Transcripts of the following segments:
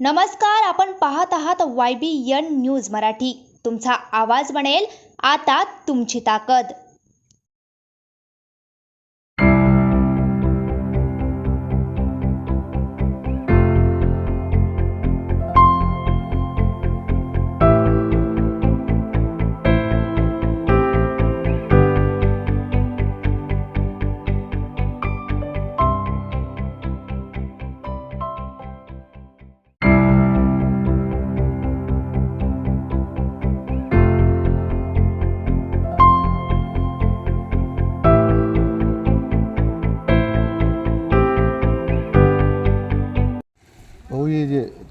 नमस्कार आपण पाहत आहात Y B N news Marathi. तुमचा आवाज बनेल आता तुमची ताकद.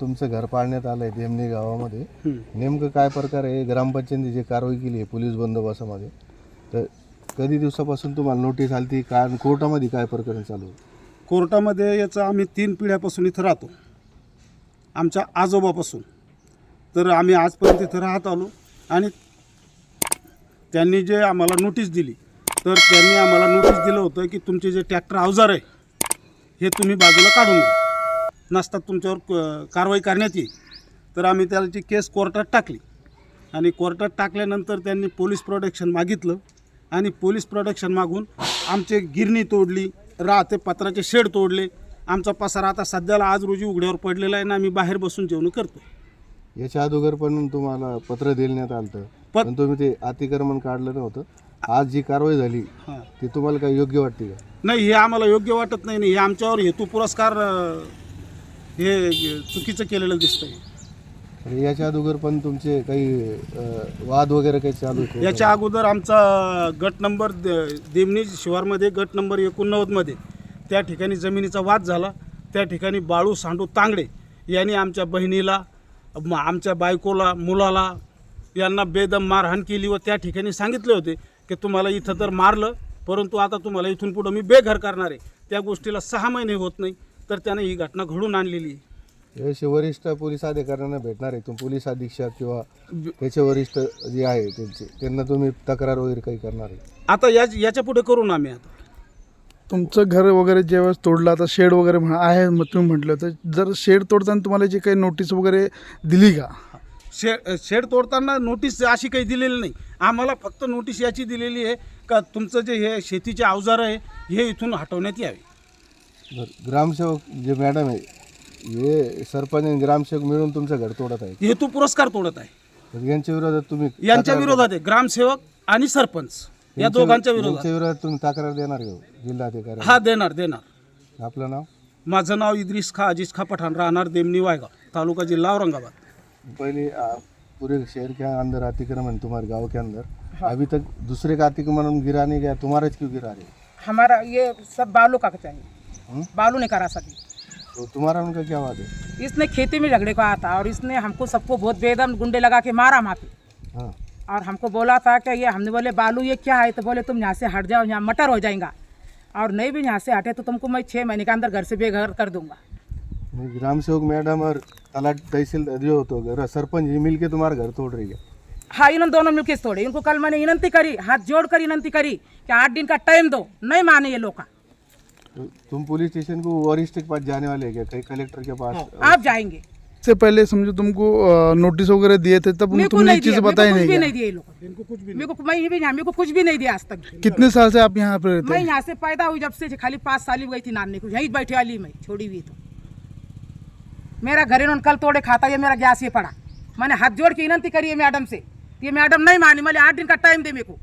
तुमचं घर पाडण्यात आलं आहे देमणी गावामध्ये. नेमकं काय प्रकार आहे? ग्रामपंचायतीने जे कारवाई केली आहे पोलीस बंदोबस्तामध्ये तर कधी दिवसापासून तुम्हाला नोटीस आली ती काय कोर्टामध्ये काय प्रकरण चालू आहे? कोर्टामध्ये याचं आम्ही तीन पिढ्यापासून इथं राहतो. आमच्या आजोबापासून. तर आम्ही आजपर्यंत इथं राहत आलो आणि त्यांनी जे आम्हाला नोटीस दिली तर त्यांनी आम्हाला नोटीस दिलं होतं की तुमचे जे ट्रॅक्टर अवजार आहे हे तुम्ही बाजूला काढून घ्या. नसतात तुमच्यावर क- कारवाई करण्यात येईल. तर आम्ही त्याची केस कोर्टात टाकली. आणि कोर्टात टाकल्यानंतर त्यांनी पोलीस प्रोटेक्शन मागितलं. आणि पोलीस प्रोटेक्शन मागून आमचे गिरणी तोडली राहते पत्राचे शेड तोडले. आमचा पसारा आता सध्याला आज रोजी उघड्यावर पडलेला आहे ना आम्ही बाहेर बसून जेवण करतो याच्या अगोदर पण तुम्हाला पत्र देण्यात आलं पत- पण तुम्ही ते अतिक्रमण काढलं नव्हतं. आज जी कारवाई झाली हां. ती तुम्हाला काय योग्य वाटते का? नाही हे आम्हाला योग्य वाटत नाही नाही हे आमच्यावर हेतू पुरस्कार अं, हे चुकीचं केलेलं दिसतंय. आणि याच्या अगोदर पण तुमचे काही अं, वाद वगैरे काही चालू होते? याच्या अगोदर आमचा गट नंबर द- देमणी शिवारमध्ये गट नंबर एकोणनव्वदमध्ये त्या ठिकाणी जमिनीचा वाद झाला. त्या ठिकाणी बाळू सांडू तांगडे यांनी आमच्या बहिणीला म- आमच्या बायकोला मुलाला यांना बेदम मारहाण केली व त्या ठिकाणी सांगितले होते की तुम्हाला इथं तर मारलं परंतु आता तुम्हाला इथून पुढं मी बेघर करणार आहे. त्या गोष्टीला सहा महिने होत नाही. तर त्याने ही घटना घडून आणलेली. आहे याविषयी वरिष्ठ पोलीस अधिकाऱ्यांना भेटणार आहे. तुम्ही पोलीस अधीक्षक किंवा त्याचे वरिष्ठ जे आहे त्यांचे त्यांना तुम्ही तक्रार वगैरे काही करणार आहे? आता या याच्यापुढे करू ना आम्ही आता. तुमचं घर वगैरे जेव्हा तोडलं आता शेड वगैरे म्हणा आहे मग तुम्ही म्हटलं तर जर शेड तोडताना तुम्हाला जी काही नोटीस वगैरे दिली का? शे शेड तोडताना नोटीस अशी काही दिलेली नाही. आम्हाला फक्त नोटीस याची दिलेली आहे का तुमचं जे हे शेतीचे अवजार आहे हे इथून हटवण्यात यावे. बरं ग्रामसेवक जे मॅडम आहे हे सरपंच आणि ग्रामसेवक मिळून तुमचं घर तोडत आहे हेतू पुरस्कार तोडत आहे. तर यांच्या विरोधात तुम्ही यांच्या तक्रार- विरोधात आहे ग्रामसेवक आणि सरपंच. या यांच्या- दोघांच्या विरोधात. यांच्या विरोधात तुम्ही तक्रार देणार का जिल्हाधिकारी. हा देणार देणार. आपलं नाव? माझं नाव इद्रिस खा अजीज खा पठाण राहणार देमनी वायगाव तालुका जिल्हा औरंगाबाद. पहले पूरे शहर के अंदर अतिक्रमण तुम्हारे गांव के अंदर. अभी तक दूसरे का अतिक्रमण गिरा नहीं गया तुम्हारा क्यों गिरा रहे हमारा ये सब बालू का चाहिए हम्म? बालू नहीं करा सकी। तो तुम्हारा उनका क्या वाद है? इसने खेती में झगड़े को आया था और इसने हमको सबको बहुत बेदम गुंडे लगा के मारा वहाँ पे हाँ। और हमको बोला था कि ये हमने बोले बालू ये क्या है? तो बोले तुम यहाँ से हट जाओ यहाँ मटर हो जाएगा। और नहीं भी यहाँ से हटे तो तुमको मैं छः महीने के अंदर घर से बेघर कर दूँगा। ग्राम सेवक मैडम और तलाट तहसील जो तो सरपंच मिल के तुम्हारा घर तोड़ रही है। हाँ इन्होंने दोनों मिलकर तोड़े। इनको कल मैंने विनंती करी हाथ जोड़ कर विनंती करी कि आठ दिन का टाइम दो। नहीं माने ये लोग का। तो तुम पुलिस स्टेशन को वरिष्ठ के पास जाने वाले क्या? कहीं कलेक्टर के पास? आप जाएँगे। से पहले समझो तुमको नोटिस वगैरह दिए थे तब तुमने नहीं ये चीज़ बताई कुछ नहीं भी नहीं दिया ये लोग इनको कुछ भी मेरे को मैं ये भी यहाँ मेरे को कुछ भी नहीं दिया आज तक। कितने साल से आप यहाँ पे रहते मैं यहाँ से पैदा हुई जब से खाली पाँच साल ही गई थी नानी को। यहीं बैठे वाली मैं छोड़ी हुई तो। मेरा घर इन्होंने कल तोड़े खाता ये मेरा गैस ये पड़ा। मैंने हाथ जोड़ के विनंती करी है मैडम से ये मैडम नहीं मानी मैंने आठ दिन का टाइम दे मेरे को।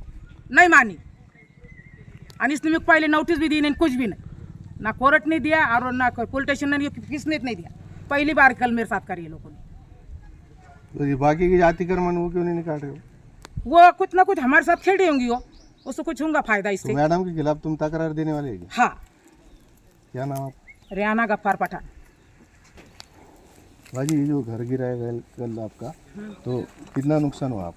नहीं मानी। और इसने मेरे को पहले नोटिस भी दी नहीं कुछ भी नहीं। ना कोर्ट ने दिया और ना पुलिस स्टेशन ने किसने नहीं दिया। पहली बार कल मेरे साथ करी लोगों ने। तो बाकी के अतिक्रमण वो क्यों नहीं निकाल रहे हो? वो कुछ ना कुछ हमारे साथ खेली होंगी वो। उसको कुछ होगा फ़ायदा इससे। तो मैडम के खिलाफ तुम तकरार देने वाले हैं? हाँ। क्या नाम आप? रियाना गफ्फार पठान। भाजी ये जो घर गिराया कल आपका तो कितना नुकसान हुआ आप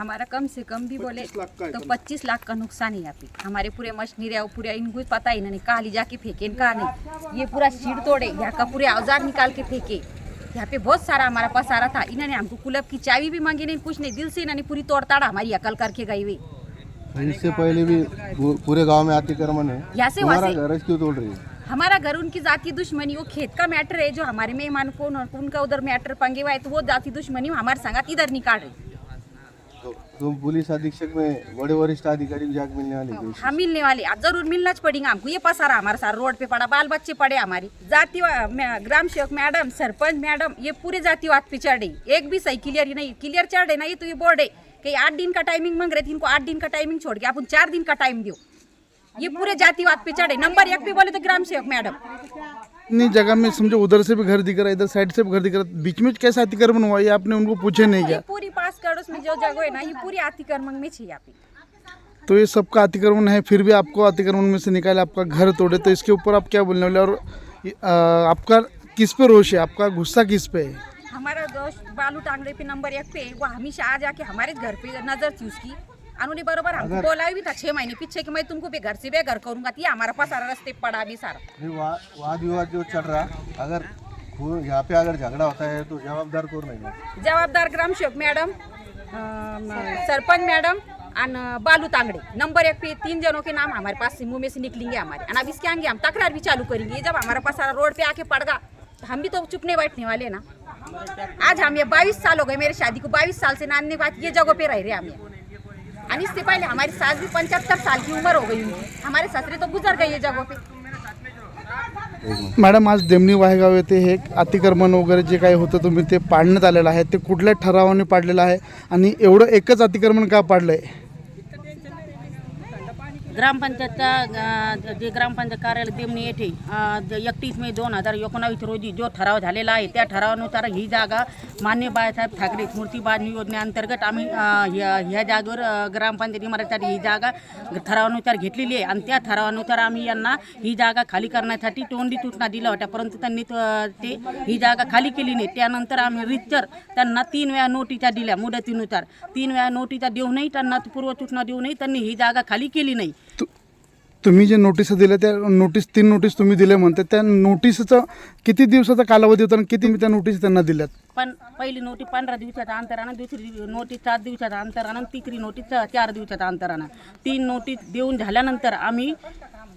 हमारा कम से कम भी बोले तो पच्चीस लाख का नुकसान है यहाँ पे हमारे पूरे मशीनरी और पूरे इनको पता ही नहीं कहा ले जाके फेंके कहा नहीं। ये पूरा शीट तोड़े यहाँ का पूरे औज़ार निकाल के फेंके। यहाँ पे बहुत सारा हमारा पास आ रहा था इन्होंने हमको कुलब की चाबी भी मांगी नहीं कुछ नहीं दिल से इन्होंने पूरी तोड़ताड़ा हमारी अकल करके गई हुई। इससे पहले भी पूरे गाँव में अतिक्रमण है। यहाँ से क्यों तोड़ रही है? हमारा घर उनकी जाति दुश्मनी वो खेत का मैटर है जो हमारे मेहमान को उनका उधर मैटर पंगे हुआ है तो वो जाति दुश्मनी हमारे संगात इधर निकाल रही। तुम पुलिस अधीक्षक में बड़े वरिष्ठ अधिकारी को जाके मिलने वाले थे हम मिलने वाले। आज ज़रूर मिलना पड़ेगा हमको। ये पसारा हमारे साथ रोड पे पड़ा बाल बच्चे पड़े हमारी। जाति ग्राम सेवक मैडम सरपंच मैडम ये पूरे जातिवाद पे चढ़। एक भी सही क्लियर ही नहीं। क्लियर चढ़ ना ये तो ये बोर्ड है कि आठ दिन का टाइमिंग मांग रहे थे इनको आठ दिन का टाइमिंग छोड़ के अपन चार दिन का टाइम दो ये पूरे जातिवाद पे चढ़े। नंबर एक पे बोले तो ग्राम सेवक मैडम। इतनी जगह में समझो उधर से भी घर दिख रहा है इधर साइड से भी घर दिख रहा है। बीच में कैसा अतिक्रमण हुआ ये आपने उनको पूछे नहीं ये क्या पूरी करोड़ में जो जगह है ना ये पूरी अतिक्रमण में छी यहाँ पे तो ये सबका अतिक्रमण है फिर भी आपको अतिक्रमण में से निकाले आपका घर तोड़े तो इसके ऊपर आप क्या बोलने वाले और ये, आ, आपका किस पे रोष है? आपका गुस्सा किस पे है? हमारा दोस्त बालू टांगड़े पे नंबर एक पे वो हमेशा आ जाके हमारे घर पे नजर थी उसकी। उन्होंने बरोबर हमको बोला भी था छह महीने पीछे कि मैं तुमको भी घर से बेघर करूंगा ये हमारा पास सारा रास्ते पड़ा भी सारा। वाद विवाद जो चल रहा अगर यहाँ पे अगर झगड़ा होता है तो जवाबदार कौन नहीं जबाबदार ग्रामसेवक मॅडम। अं, सरपंच मैडम आणि बालू तांगड़े. नंबर एक पे तीन जनों के नाम हमारे पास मुंह में से निकलेंगे हमारे. और अब इसके आगे हम तकरार भी चालू करेंगे. जब हमारे पास सारा रोड पे आके पड़गा तो हम भी तो चुपने बैठने वाले ना। आज हम ये बाईस साल हो गए मेरी शादी को बाईस साल से नानने बात ये जगह पे रह रहे हम ये। और इससे पहले हमारी सास भी पंचहत्तर साल की उम्र हो गई उनकी। हमारे ससरे तो गुजर गए ये जगह पे। मॅडम आज देमणी वाहेगाव येथे हे अतिक्रमण वगैरे जे काही होतं तुम्ही ते पाडण्यात आलेलं आहे. ते कुठल्या ठरावाने पाडलेलं आहे? आणि एवढं एकच अतिक्रमण का पाडलं आहे ग्रामपंचायतचा जे ग्रामपंचायत कार्यालय देमणी येथे एकतीस मे दोन हजार एकोणावीस रोजी जो ठराव झालेला आहे त्या ठरावानुसार ही जागा मान्य बाळासाहेब ठाकरे स्मृती बांधणी योजनेअंतर्गत आम्ही ह्या ह्या जागेवर ग्रामपंचायत इमारतीसाठी ही जागा ठरावानुसार घेतलेली आहे. आणि त्या ठरावानुसार आम्ही यांना ही जागा खाली करण्यासाठी तोंडी सूचना दिल्या होत्या. परंतु त्यांनी ते ही जागा खाली केली नाही. त्यानंतर आम्ही रितसर त्यांना तीन वेळा नोटिसा दिल्या मुदतीनुसार. तीन वेळा नोटिसा देऊनही त्यांना पूर्वसूचना देऊनही त्यांनी ही जागा खाली केली नाही. तुम्ही जे नोटीस दिल्या त्या नोटीस तीन नोटीस तुम्ही दिले म्हणते त्या नोटीसचा किती दिवसाचा कालावधी होता आणि किती मी त्या नोटीस त्यांना दिल्यात? पण पहिली नोटीस पंधरा दिवसाच्या अंतरानं दुसरी नोटीस सात दिवसाच्या अंतरानं तिसरी नोटीस चार दिवसाच्या अंतरानं तीन नोटीस देऊन झाल्यानंतर आम्ही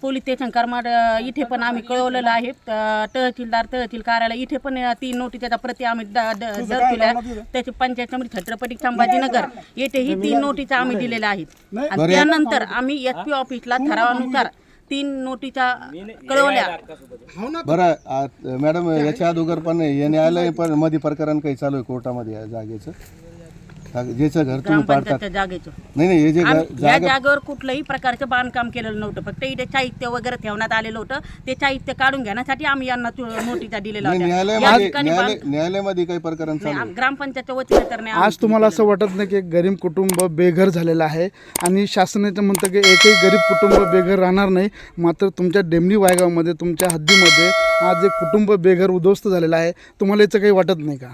पोलीस स्टेशन करमाड इथे पण आम्ही कळवलेलं आहे. त- तहसीलदार तहसील कार्यालय इथे पण तीन नोटीसच्या प्रती आम्ही द- द- दर दिल्या त्याची पंचायत समिती छत्रपती संभाजीनगर. येथेही तीन नोटीस आम्ही दिलेल्या आहेत. आणि त्यानंतर आम्ही एस पी ऑफिसला ठरावानुसार तीन नोटिसा कळवल्या. बरं आ- मॅडम याच्या अगोदर पण हे न्यायालय पण मध्ये प्रकरण काही चालू आहे कोर्टामध्ये या जागेचं? जाग- ज्याचं घर तुम्ही ग्रामपंचायतच्या जागेचं. नाही नाही हे जे घर- या जागा जागेवर कुठलंही प्रकारचं बांधकाम केलेलं नव्हतं. फक्त इथे साहित्य वगैरे ठेवण्यात आलेलं होतं. ते साहित्य काढून घेण्यासाठी आम्ही यांना तु- नोटिसा दिलेल्या नाही, होत्या. या न्यायालयामध्ये ठिकाणी न्यायालय बांध- न्यायालयामध्ये काही प्रकरण चालू नाही, आहे. आम- ग्रामपंचायतच्या वतीने तर नाही आज तुम्हाला असं वाटत नाही की एक गरीब कुटुंब बेघर झालेलं आहे आणि शासनाचं म्हणतं की एकही गरीब कुटुंब बेघर राहणार नाही. मात्र तुमच्या डेमणी वायगावमध्ये तुमच्या हद्दीमध्ये आज एक कुटुंब बेघर उद्ध्वस्त झालेलं आहे. तुम्हाला याचं काही वाटत नाही का?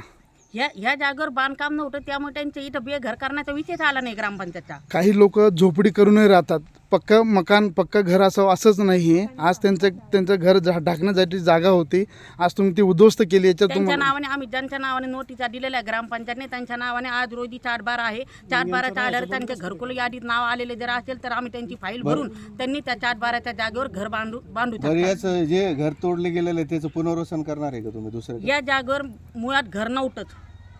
ह्या ह्या जागेवर बांधकाम नव्हतं त्यामुळे त्यांच्या इथं बेघर करण्याचा विषयच आला नाही ग्रामपंचायतचा. काही लोक झोपडी करूनही राहतात. पक्का मकान पक्का घर असावं असंच नाही आहे आज त्यांचं त्यांचं घर झा- ढाकण्यासाठी जागा होती. आज तुम्ही ती उद्ध्वस्त केली याच्यात त्यांच्या तुम्हाला नावाने आम्ही ज्यांच्या नावाने नोटिसा दिलेल्या आहे ग्रामपंचायतने त्यांच्या नावाने आज रोजी चार बारा आहे चार बाराच्या आधारे त्यांच्या घरकुल यादीत नाव आलेले जर असेल तर आम्ही त्यांची फाईल भरून त्यांनी त्या चार बाराच्या जागेवर घर बांधू बांधू बरं याचं जे घर तोडले गेलेलं आहे त्याचं पुनर्वसन करणार आहे का तुम्ही दुसरं या जागेवर मुळात घर नव्हतंच.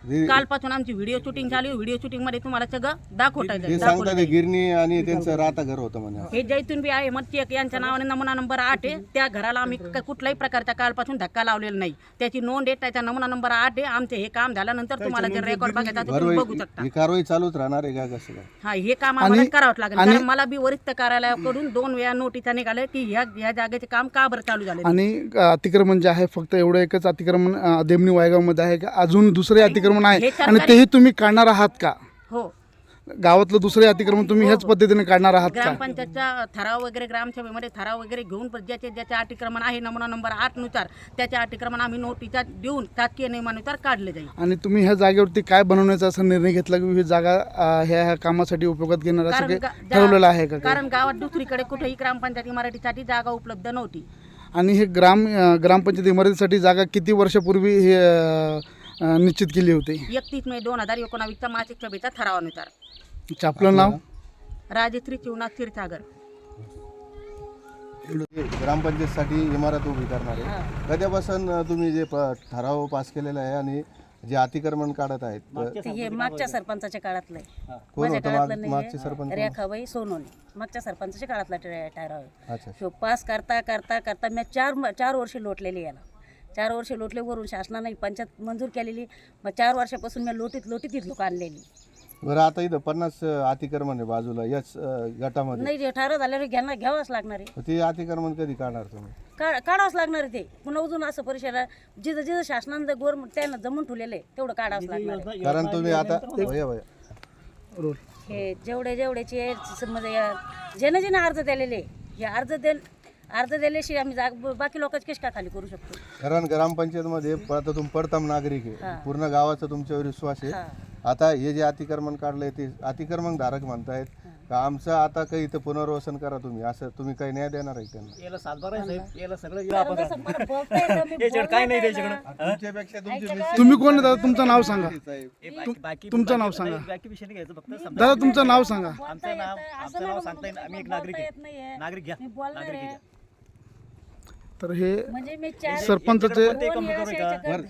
कालपासून आमची व्हिडिओ शूटिंग चालू व्हिडिओ शूटिंगमध्ये तुम्हाला सगळं दाखवता येईल. सांगतात गिरणी आणि त्यांचं राहता घर होतं म्हणे. हे जैतून बी आहे मग चेक यांच्या नावाने नमुना नंबर आठ आहे. त्या घराला आम्ही क- कुठल्याही प्रकारच्या कालपासून धक्का लावलेला नाही. त्याची नोंद आहे त्याचा नमुना नंबर आठ आहे. आमचे हे काम झाल्यानंतर तुम्हाला जर रेकॉर्ड बघायचा तर तुम्ही बघू शकता. ही कारवाई चालूच राहणार आहे का कसं काय? हा हे काम आम्हाला करावंच लागेल. कारण मला बी वरिष्ठ कार्यालयाकडून दोन वेळा नोटिसा निघाल्या की ह्या ह्या जागेचे काम का बरं चालू झाले आणि अतिक्रमण जे आहे फक्त एवढं एकच अतिक्रमण अ, देमणी वायगावमध्ये आहे का? अजून दुसरे अतिक्रमण आहे हे आणि तेही तुम्ही काढणार आहात का? हो. गावातलं दुसरे अतिक्रमण तुम्ही ह्याच पद्धतीने काढणार आहात का? ग्रामपंचायतचा ठराव वगैरे ग्रामसभेमध्ये ठराव वगैरे घेऊन ज्याचे ज्याचे अतिक्रमण आहे नमुना नंबर आठनुसार त्याचे अतिक्रमण आम्ही नोटिसा देऊन शासकीय नियमानुसार काढले जाईल. आणि तुम्ही ह्या जागेवरती काय बनवण्याचा असा निर्णय घेतला की ही जागा अ, ह्या ह्या कामासाठी उपयोगात घेणार असं कारण काही गा- जा- ठरवलेलं आहे का काही? कारण गावात दुसरीकडे कुठेही ग्रामपंचायत इमारतीसाठी जागा उपलब्ध नव्हती. आणि हे ग्राम अ, ग्रामपंचायत इमारतीसाठी जागा किती वर्षापूर्वी हे अ, अ, निश्चित केली होती. एकतीस मे दोन हजार एकोणावीसचा मासिक सभेचा ठरावानुसार. अच्छा, आपलं नाव? राजश्री शिवनाथ क्षीरसागर. ग्रामपंचायतसाठी इमारत उभी करणार. आहे कधीपासून तुम्ही जे प- ठराव पास केलेला आहे आणि जे अतिक्रमण काढत आहेत तर ते हे मागच्या सरपंचाच्या काळातलं आहे कोण माझ्या होतं काळातलं मागचे सरपंच नाही रेखाबाई सोनवणे मागच्या सरपंचाच्या काळातला ठराव आहे. अच्छा. ह्यो पास करता करता करता मी चार चार वर्ष लोटलेली याला. चार वर्ष लोटले वरून शासनाने पंचायत मंजूर केलेली. मग चार वर्षापासून मी लोटीत लोटीत ही लोक आणलेली. बरं आता इथं पन्नास अतिक्रमण आहे बाजूला याच अं, गटामध्ये. नाही जे ठराव झाल्यावर घ्यायला घ्यावंच लागणार आहे. ते अतिक्रमण कधी काढणार तुम्ही? का काढावंच लागणार आहे ते. पुन्हा अजून असं परिषदा जिथं जिथं शासनानं गोर त्यांना जमून ठेवलेलं आहे तेवढं काढावंच लागणार आहे. कारण तुम्ही आता हे जेवढे जेवढेचे म्हणजे ज्याने ज्याने अर्ज दिलेले हे अर्ज दे अर्ज दिल्याशिवाय आम्ही जाग बाकी लोकांची कशी काय खाली करू शकतो? कारण ग्रामपंचायतमध्ये आता तुम्ही प्रथम नागरिक आहे. पूर्ण गावाचा तुमच्यावर विश्वास आहे. हा. आता हे जे अतिक्रमण काढलंय ते अतिक्रमण धारक म्हणतायत. का आमचं आता काही इथं पुनर्वसन करा तुम्ही. असं तुम्ही काही न्याय देणार आहे त्यांना? याला सातबारा आहे साहेब. याला सगळं जसं मला बोलता येतं, मी याच्यावर काय नाही बोलणार त्याच्याकडं तुमच्यापेक्षा तुमचे तुम्ही कोण आहे दादा? तुमचं नाव सांगा. हे बाकी- बाकी तुमचं नाव सांगा. बाकी विषय नाही घ्यायचं फक्त समजा दादा तुमचं नाव सांगा. आमचं नाव येतं, असं आमचं नाव सांगता येईल आम्ही एक नागरिक येत आहे नाहीये. नागरिक घ्या. मी बोलणार नागरिक आहे. घ्या. तर हे म्हणजे मी चार सरपंचाचे दोन बरं.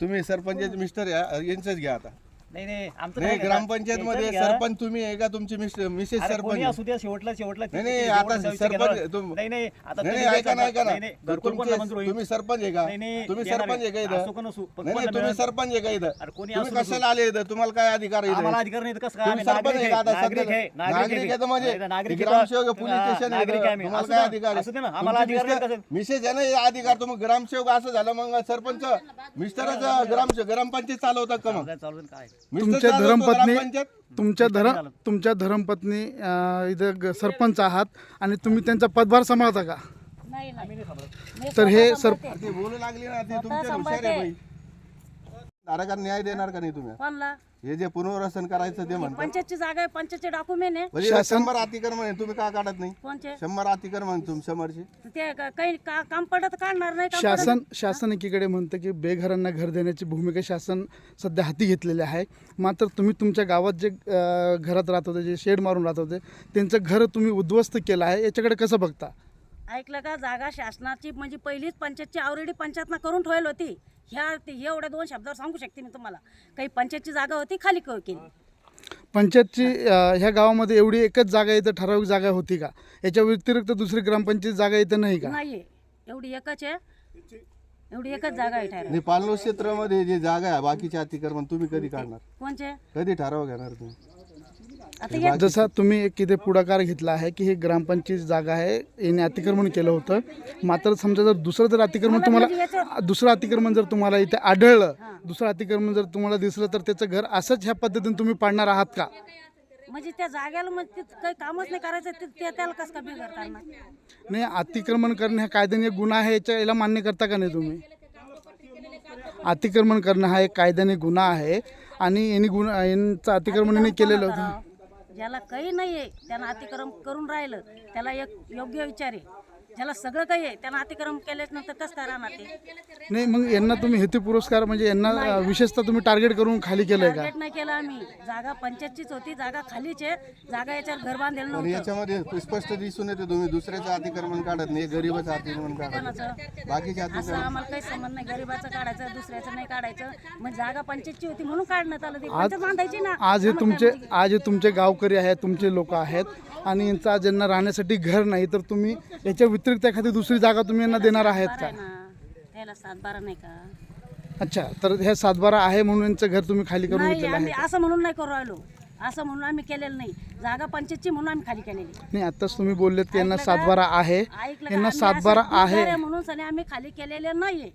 तुम्ही सरपंचाचे मिस्टर या यांचंच घ्या आता. नाही नाही आमचं नाही काय ग्रामपंचायत मध्ये. सरपंच तुम्ही आहे का तुमची मिसेस अरे कोणी सरपंच असू द्या शेवटला शेवटला नाही, नाही, आता सरपंच-. तुम- नाही नाही आता नाही तुम्ही नाही ऐका ना ऐका ना नाही, नाही, घरकुल कोणाला मंजूर तुमचे- होईल? तुम्ही सरपंच आहे का नाही, नाही, तुम्ही देणार सरपंच आहे का आहे. असो का इथं नसो, पण नाही नाही कोणाला तुम्ही मिळेल? सरपंच आहे का इथं अरे कोणी तुम्ही असू नसो. कशाला आले इथं तुम्हाला काय अधिकार आहे आम्हाला इथं? अधिकार नाही तर कसं काय तुम्ही आम्ही सरपंच नागरिक आहे का आहे आता नागरिक? आहे नागरिक आहे तर म्हणजे नागरिक आहे. ग्रामसेवक पोलीस स्टेशन आहे नागरिक आहे इथं. आम्ही. तुम्हाला असू काय दे ना, अधिकार असू दे ना, आम्हाला तुमचे अधिकार नाही मिस्टर- कसं? मिसेस आहे ना हे अधिकार तुम्ही ग्रामसेवक असं झालं मग सरपंच मिस्टरच ग्राम ग्रामपंचायत चालवतात का मग काय चालू आहे, काय मिस्टर तुमच्या धर्मपत्नी? तुमच्या धरम तुमच्या धर्मपत्नी अं, इथं ग- सरपंच आहात आणि तुम्ही त्यांचा पदभार सांभाळता का नाही नाही मी तर हे सर. ती बोलू लागली ना ती तुमच्या हुशार सांभाळते. आहे बाई धारकांना न्याय देणार का नाही तुम्ही कोणला हे जे पुनर्वसन करायचं ते म्हणतात. पंचायतची जागा आहे पंचायतचे डॉक्युमेंट आहे. म्हणजे शंभर अतिक्रमण आहे तुम्ही का काढत नाही? कोणचे? शंभर अतिक्रमण तुम समोरचे ते का- काही का- काम पडत काढणार नाही काम शासन शासन एकीकडे म्हणतं की बेघरांना घर देण्याची भूमिका शासन सध्या हाती घेतलेली आहे. मात्र तुम्ही तुमच्या गावात जे अं, घरात राहत होते जे शेड मारून राहत होते त्यांचं घर तुम्ही उद्ध्वस्त केलं आहे. याच्याकडे कसं बघता? ऐकलं का? जागा शासनाची म्हणजे पहिलीच पंचायतची ऑलरेडी पंचायतना करून ठेवली होती. ह्या ते- हे एवढ्या दोन शब्दावर सांगू शकते मी तुम्हाला. काही पंचायतची जागा होती खाली क- केली. पंचायतची अं, ह्या गावामध्ये एवढी एकच जागा इथं ठराविक जागा होती का? याच्या व्यतिरिक्त दुसरी ग्रामपंचायत जागा इथं नाही का? नाहीये. एवढी एकच आहे. एवढी एकच जागा आहे ठराव क्षेत्रामध्ये जे जागा आहे बाकीचे अतिक्रमण तुम्ही कधी काढणार? कोणचे? कधी ठराव घेणार तुम्ही? आता हे जसा तुम्ही एक इथे पुढाकार घेतला आहे की ही ग्रामपंचायत जागा आहे याने अतिक्रमण केलं होतं. मात्र समजा जर दुसरं जर अतिक्रमण तुम्हाला दुसरं अतिक्रमण जर तुम्हाला इथे आढळलं दुसरं अतिक्रमण जर तुम्हाला दिसलं तर त्याचं घर असंच ह्या पद्धतीने तुम्ही पाडणार आहात का? म्हणजे त्या जागेला म्हणजे काही कामच नाही करायचं ते त्याला कसं का बिघड करणार नाही अतिक्रमण करणं हा कायद्याने एक गुन्हा आहे याच्या याला मान्य करता का नाही तुम्ही? अतिक्रमण करणं हा एक कायद्याने गुन्हा आहे आणि यांनी गुन्हा यांचं अतिक्रमण केलेलं होतं. ज्याला काही नाही आहे त्यानं अतिक्रम करून राहिलं त्याला एक योग्य विचार आहे. ज्याला सगळं काही आहे त्यानं अतिक्रम केल्याच नंतर कसं काय राहणार ते नाही मग यांना तुम्ही हेतू पुरस्कार म्हणजे यांना अं, विशेषतः तुम्ही टार्गेट करून खाली केलंय का? टार्गेट नाही केलं आम्ही. जागा पंचायतचीच होती जागा खालीच आहे. जागा याच्यावर घर बांधलेलं आणि नव्हतं. याच्यामध्ये स्पष्ट दिसून येते तुम्ही दुसऱ्याचं अतिक्रमण काढत नाही गरीबाचं अतिक्रमण काढत? बाकीचे असं अतिक्रमण आम्हाला काही संबंध नाही गरीबाचं काढायचं दुसऱ्याचं नाही काढायचं. मग जागा पंचायतची होती म्हणून काढण्यात आलं ते. पंचायत बांधायची ना. आज हे तुमचे आज हे तुमचे गावकरी आहेत तुमचे लोक आहेत. आणि यांचा आज यांना राहण्यासाठी घर नाही तर तुम्ही याच्या व्यतिरिक्त एखादी दुसरी जागा तुम्ही यांना देणार आहेत का? त्याला सात बारा नाही का? अच्छा तर ह्या सातबारा आहे म्हणून यांचं घर तुम्ही खाली करून नाही घेतलेलं आम्ही आहे. असं म्हणून नाही करू राहिलो. असं म्हणून आम्ही केलेलं नाही. जागा पंचायतची म्हणून आम्ही खाली केलेली. नाही आताच तुम्ही बोललेत की यांना ऐकलं का? सातबारा आहे. ऐकलं का? यांना आम्ही सातबारा असं आहे. म्हणून सनी आम्ही खाली केलेले नाहीये.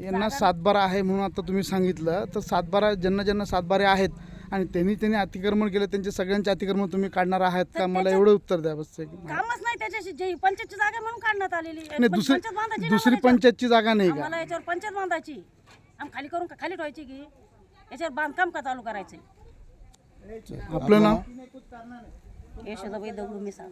यांना सातबारा आहे म्हणून आता तुम्ही सांगितलं. तर सातबारा ज्यांना ज्यांना सातबारे आहेत आणि त्यांनी त्यांनी अतिक्रमण केलं त्यांचे सगळ्यांचे अतिक्रमण तुम्ही काढणार आहात का? मला एवढं उत्तर द्या बस नाही कामच नाही त्याच्याशी जे पंचायतची जागा म्हणून काढण्यात आलेली आहे. पण दुसरी पंचायत बांधायची ना दुसरी आम्हाला पंचायतची जागा नाही याच्यावर. का? आम्हाला याच्यावर पंचायत बांधायची. आम्ही खाली करून का खाली ठेवायची की? याच्यावर बांधकाम का चालू करायचंय आपलं नाव? यशोदाबाई दगडू मिसाळ.